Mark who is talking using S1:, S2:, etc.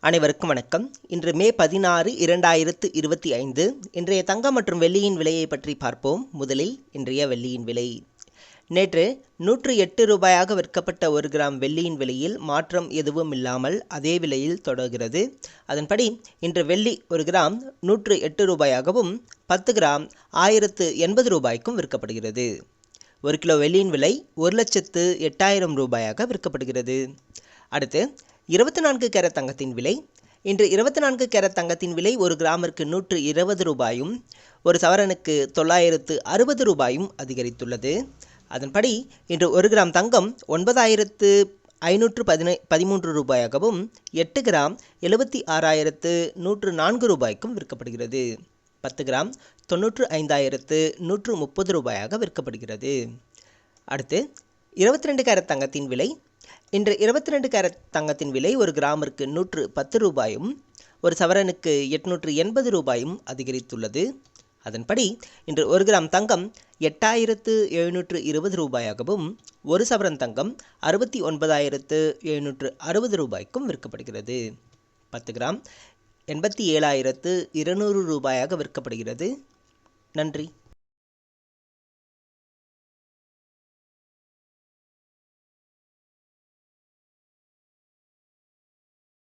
S1: அனைவருக்கும் வணக்கம். இன்று மே பதினாறு இரண்டாயிரத்து இருபத்தி ஐந்து. இன்றைய தங்கம் மற்றும் வெள்ளியின் விலையை பற்றி பார்ப்போம். முதலில் இன்றைய வெள்ளியின் விலை. நேற்று நூற்று எட்டு ரூபாயாக விற்கப்பட்ட ஒரு கிராம் வெள்ளியின் விலையில் மாற்றம் எதுவும் இல்லாமல் அதே விலையில் தொடர்கிறது. அதன்படி இன்று வெள்ளி ஒரு கிராம் நூற்று எட்டு ரூபாயாகவும் பத்து கிராம் ஆயிரத்து எண்பது ரூபாய்க்கும் விற்கப்படுகிறது. ஒரு கிலோ வெள்ளியின் விலை ஒரு லட்சத்து எட்டாயிரம் ரூபாயாக விற்கப்படுகிறது. அடுத்து இருபத்தி நான்கு கேரட் தங்கத்தின் விலை இன்று இருபத்தி நான்கு கேரட் தங்கத்தின் விலை ஒரு கிராமிற்கு நூற்று இருபது ரூபாயும் ஒரு சவரனுக்கு தொள்ளாயிரத்து அறுபது ரூபாயும் அதிகரித்துள்ளது. அதன்படி இன்று ஒரு கிராம் தங்கம் ஒன்பதாயிரத்து ஐநூற்று பதினை பதிமூன்று ரூபாயாகவும் எட்டு கிராம் எழுபத்தி ஆறாயிரத்து நூற்று நான்கு ரூபாய்க்கும் விற்கப்படுகிறது. பத்து கிராம் தொண்ணூற்று ஐந்தாயிரத்து நூற்று முப்பது ரூபாயாக விற்கப்படுகிறது. அடுத்து இருபத்தி ரெண்டு கேரட் தங்கத்தின் விலை இன்று இருபத்தி ரெண்டு கேரட் தங்கத்தின் விலை ஒரு கிராமிற்கு நூற்று பத்து ரூபாயும் ஒரு சவரனுக்கு எட்நூற்று எண்பது ரூபாயும் அதிகரித்துள்ளது. அதன்படி இன்று ஒரு கிராம் தங்கம் எட்டாயிரத்து எழுநூற்று இருபது ரூபாயாகவும் ஒரு சவரன் தங்கம் அறுபத்தி ஒன்பதாயிரத்து எழுநூற்று அறுபது ரூபாய்க்கும் விற்கப்படுகிறது. பத்து கிராம் எண்பத்தி ஏழாயிரத்து இருநூறு ரூபாயாக விற்கப்படுகிறது. நன்றி.